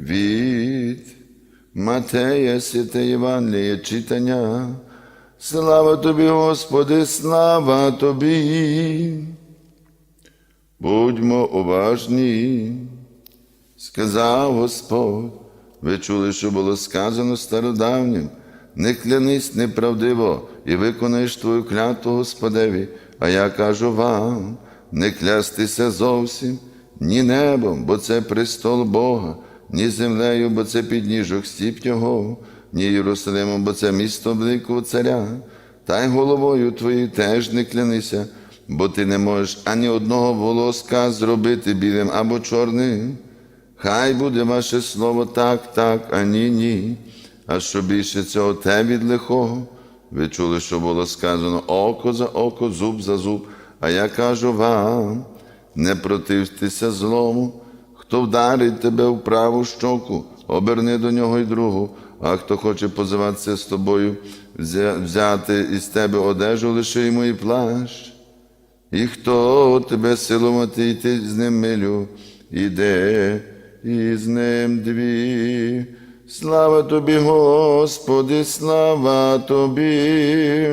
Від Матея Святе Євангеліє читання. Слава тобі, Господи, слава тобі. Будьмо уважні, сказав Господь. Ви чули, що було сказано стародавнім. Не клянись неправдиво і виконаєш твою клятву Господеві, а я кажу вам, не клястися зовсім, ні небом, бо це престол Бога, ні землею, бо це підніжок стіп Його, ні Єрусалимом, бо це місто великого царя, та й головою твоєю теж не клянися, бо ти не можеш ані одного волоска зробити білим або чорним. Хай буде ваше слово так, так, а ні, ні. А що більше цього те від лихого. Ви чули, що було сказано око за око, зуб за зуб. А я кажу вам, не противтеся злому. Хто вдарить тебе в праву щоку, оберни до нього й другу, а хто хоче позиватися з тобою, взяти із тебе одежу, лиши йому і плащ. І хто тебе силувати йти з ним милю, іде і з ним дві. Слава тобі, Господи, слава тобі.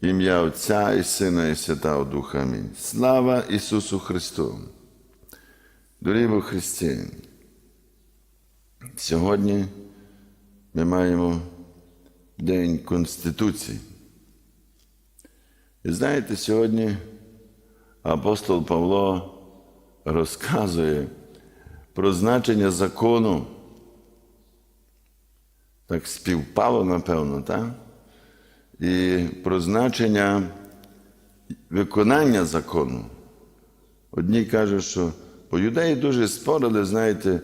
Ім'я Отця і Сина, і Святого Духа. Амінь. Слава Ісусу Христу. Дорогі во Христі, сьогодні ми маємо День Конституції. І знаєте, сьогодні апостол Павло розказує про значення закону. Так співпало, напевно, так? І про значення виконання закону. Одні кажуть, що бо юдеї дуже спорили, знаєте,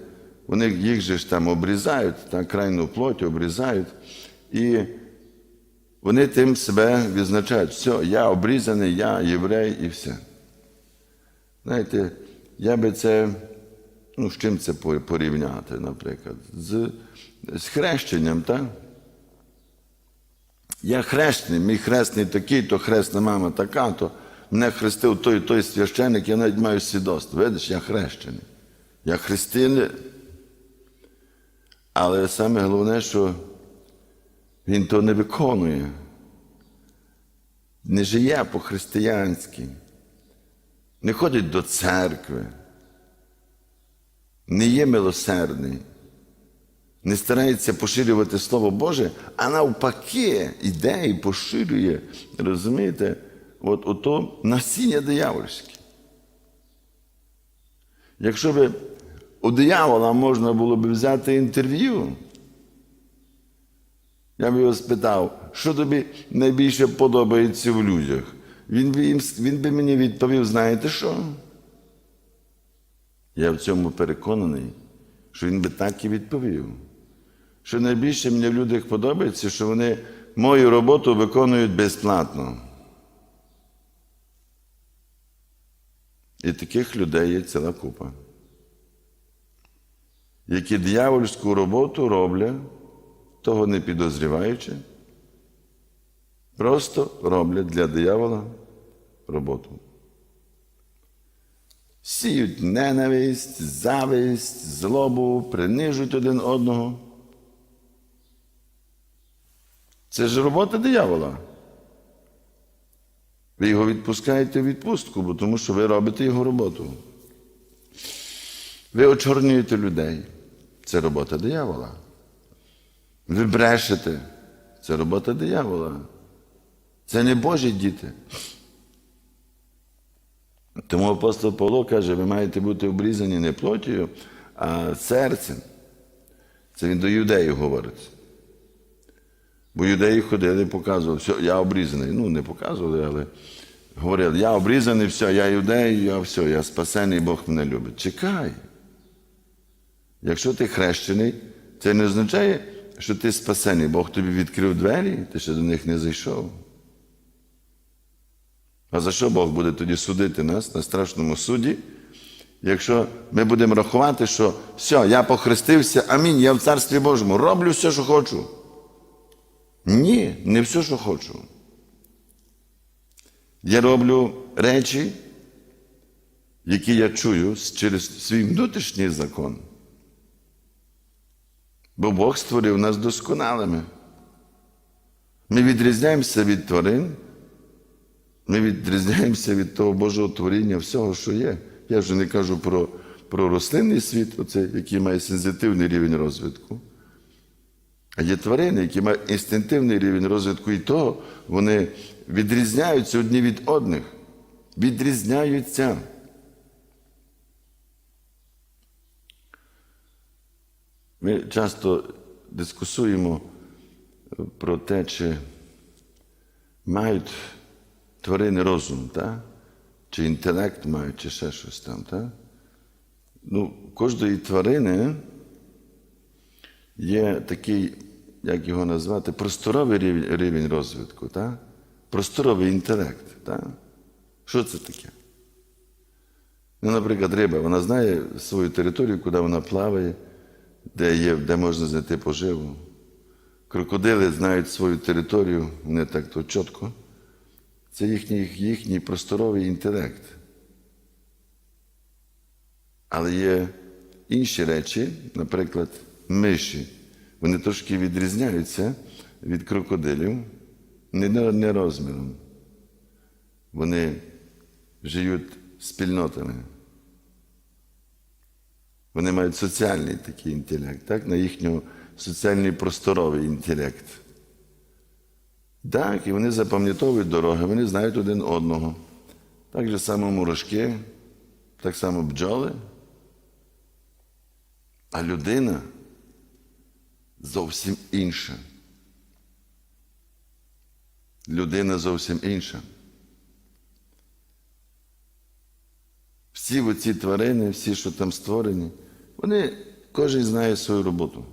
вони їх же ж там обрізають, так, крайну плоть обрізають. І вони тим себе відзначають, все, я обрізаний, я єврей і все. Знаєте, я би це, ну, з чим це порівняти, наприклад? З, з хрещенням, так? Я хрещений, мій хресний такий, то хресна мама така, то мене хрестив той той священик, я навіть маю свідоцтво. Видиш, я хрещений. Я християн. Але саме головне, що він то не виконує, не живе по-християнськи, не ходить до церкви, не є милосердний, не старається поширювати Слово Боже, а навпаки йде і поширює, розумієте, от ото насіння диявольське. Якщо б у диявола можна було б взяти інтерв'ю, я б його спитав, що тобі найбільше подобається в людях. Він би, їм, він би мені відповів, знаєте що? Я в цьому переконаний, що він би так і відповів. Що найбільше мені в людях подобається, що вони мою роботу виконують безплатно. І таких людей є ціла купа, які диявольську роботу роблять того не підозріваючи, просто роблять для диявола роботу. Сіють ненависть, зависть, злобу, принижують один одного. Це ж робота диявола. Ви його відпускаєте в відпустку, бо тому що ви робите його роботу. Ви очорнюєте людей. Це робота диявола. Ви брешете. Це робота диявола. Це не Божі діти. Тому апостол Павло каже, ви маєте бути обрізані не плотію, а серцем. Це він до юдеїв говорить. Бо юдеї ходили показували, все, я обрізаний. Ну, не показували, але говорили, я обрізаний, все, я юдей, я все, я спасений, Бог мене любить. Чекай. Якщо ти хрещений, це не означає, що ти спасений. Бог тобі відкрив двері, ти ще до них не зайшов. А за що Бог буде тоді судити нас на страшному суді? Якщо ми будемо рахувати, що все, я похрестився, амінь, я в Царстві Божому, роблю все, що хочу. Ні, не все, що хочу. Я роблю речі, які я чую через свій внутрішній закон. Бо Бог створив нас досконалими. Ми відрізняємося від тварин, ми відрізняємося від того Божого творіння, всього, що є. Я вже не кажу про, про рослинний світ, оце, який має сензитивний рівень розвитку. Є тварини, які мають інстинктивний рівень розвитку, і того вони відрізняються одні від одних. Відрізняються. Ми часто дискусуємо про те, чи мають тварини розум, так? чи інтелект мають, чи ще щось там. Так? Ну, кожної тварини є такий, як його назвати, просторовий рівень, розвитку, так? просторовий інтелект. Так? Що це таке? Ну, наприклад, риба, вона знає свою територію, куди вона плаває, де, є, де можна знайти поживу. Крокодили знають свою територію, не так то чітко. Це їхній, їхній просторовий інтелект. Але є інші речі, наприклад, миші. Вони трошки відрізняються від крокодилів не, не розміром. Вони живуть спільнотами. Вони мають соціальний такий інтелект, так? на їхнього соціальний просторовий інтелект. Так, і вони запам'ятовують дороги, вони знають один одного. Так же само мурашки, так само бджоли. А людина зовсім інша. Людина зовсім інша. Всі оці тварини, всі, що там створені, вони кожен знає свою роботу.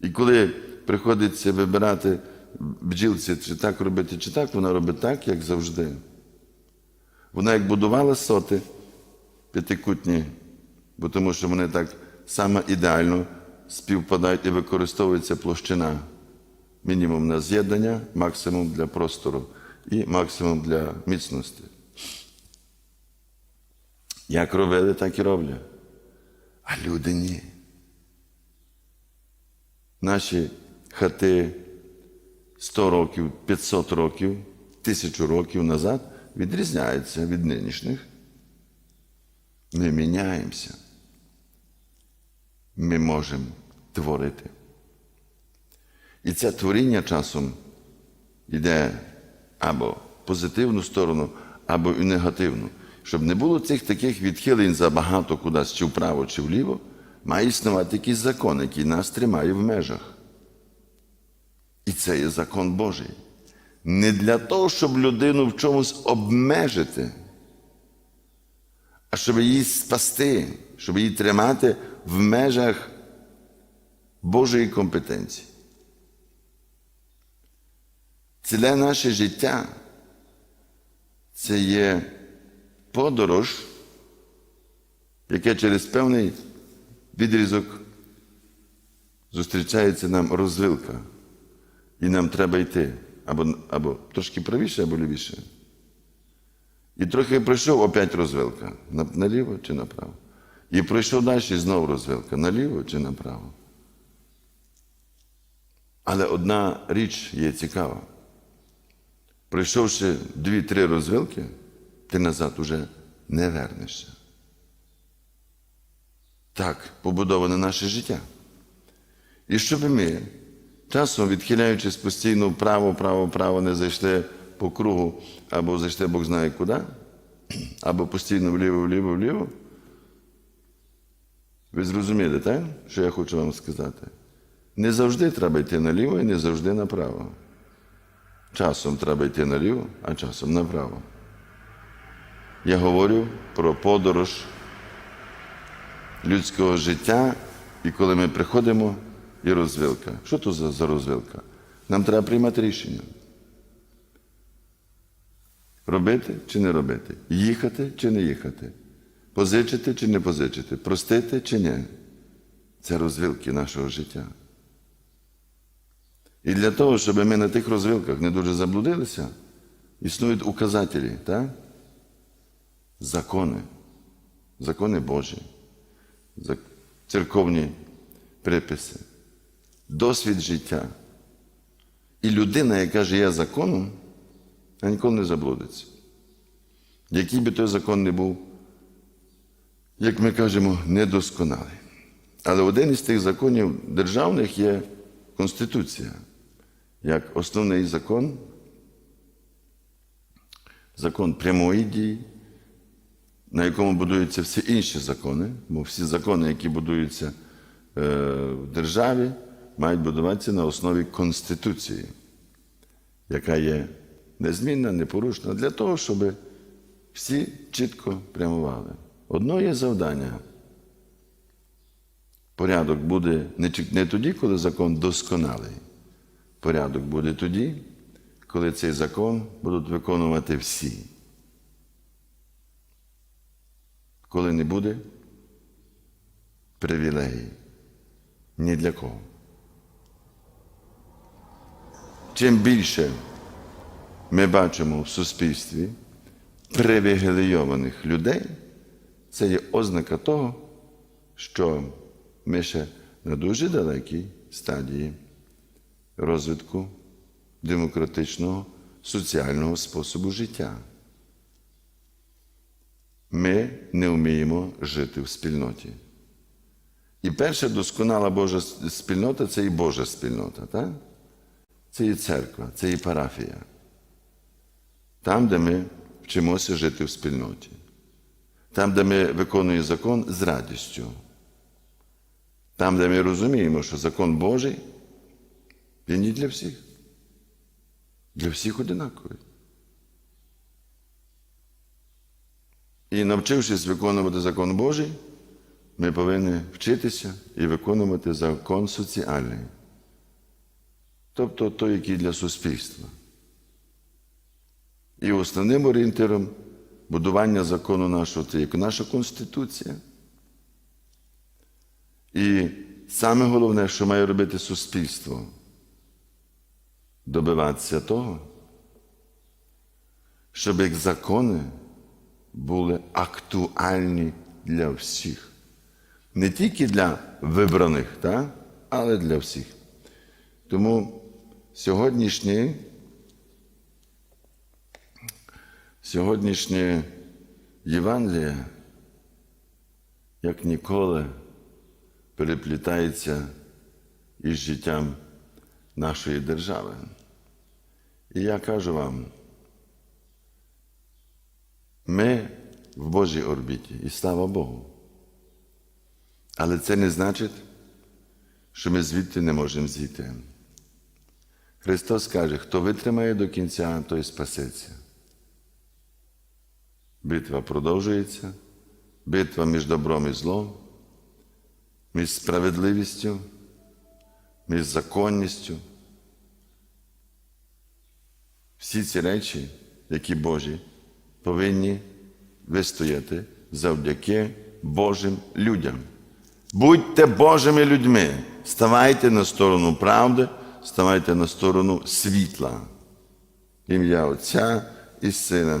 І коли приходиться вибирати бджілці, чи так робити, чи так, вона робить так, як завжди. Вона як будувала соти п'ятикутні, бо тому що вони так саме ідеально співпадають і використовується площина. Мінімум на з'єднання, максимум для простору і максимум для міцності. Як робили, так і роблять. А люди ні. Наші хати 100 років, 500 років, 1000 років назад відрізняються від нинішніх. Ми міняємося. Ми можемо творити. І це творіння часом йде або в позитивну сторону, або в негативну. Щоб не було цих таких відхилень забагато кудись, чи вправо, чи вліво, має існувати якийсь закон, який нас тримає в межах. І це є закон Божий. Не для того, щоб людину в чомусь обмежити, а щоб її спасти, щоб її тримати в межах Божої компетенції. Ціле наше життя це є подорож, яке через певний відрізок зустрічається нам розвилка. І нам треба йти або або трошки правіше, або лівіше. І трохи пройшов опять розвилка. Наліво чи направо. І пройшов далі знову розвилка. Наліво чи направо. Але одна річ є цікава. Пройшовши дві-три розвилки, ти назад уже не вернешся. Так побудоване наше життя. І щоб ми, часом відхиляючись постійно вправо, вправо, вправо, не зайшли по кругу, або зайшли Бог знає куди, або постійно вліво, вліво, вліво. Ви зрозуміли, так? Що я хочу вам сказати? Не завжди треба йти наліво і не завжди направо. Часом треба йти наліво, а часом направо. Я говорю про подорож людського життя, і коли ми приходимо, і розвилка. Що то за, розвилка? Нам треба приймати рішення. Робити чи не робити? Їхати чи не їхати? Позичити чи не позичити? Простити чи ні? Це розвилки нашого життя. І для того, щоб ми на тих розвилках не дуже заблудилися, існують указателі, так? закони, закони Божі. церковні приписи, досвід життя. І людина, яка живе законом, ніколи не заблудиться. Який би той закон не був, як ми кажемо, недосконалий. Але один із тих законів державних є Конституція, як основний закон, закон прямої дії, на якому будуються всі інші закони, бо всі закони, які будуються е, в державі, мають будуватися на основі Конституції, яка є незмінна, непорушна, для того, щоб всі чітко прямували. Одно є завдання. Порядок буде не тоді, коли закон досконалий. Порядок буде тоді, коли цей закон будуть виконувати всі. Коли не буде привілегій ні для кого. Чим більше ми бачимо в суспільстві привілейованих людей, це є ознака того, що ми ще на дуже далекій стадії розвитку демократичного соціального способу життя. Ми не вміємо жити в спільноті. І перша досконала Божа спільнота це і Божа спільнота. Так? Це і церква, це і парафія. Там, де ми вчимося жити в спільноті. Там, де ми виконуємо закон з радістю. Там, де ми розуміємо, що закон Божий, він не для всіх. Для всіх одинаковий. І навчившись виконувати закон Божий, ми повинні вчитися і виконувати закон соціальний. Тобто той, який для суспільства. І основним орієнтиром будування закону нашого це як наша Конституція. І саме головне, що має робити суспільство, добиватися того, щоб як закони були актуальні для всіх. Не тільки для вибраних, та? але для всіх. Тому сьогоднішнє, сьогоднішнє Євангеліє, як ніколи, переплітається із життям нашої держави. І я кажу вам, ми в Божій орбіті, і слава Богу. Але це не значить, що ми звідти не можемо зійти. Христос каже, хто витримає до кінця, той спасеться. Битва продовжується, битва між добром і злом, між справедливістю, між законністю. Всі ці речі, які Божі, повинні вистояти завдяки Божим людям. Будьте Божими людьми, ставайте на сторону правди, ставайте на сторону світла. Ім'я Отця і Сина,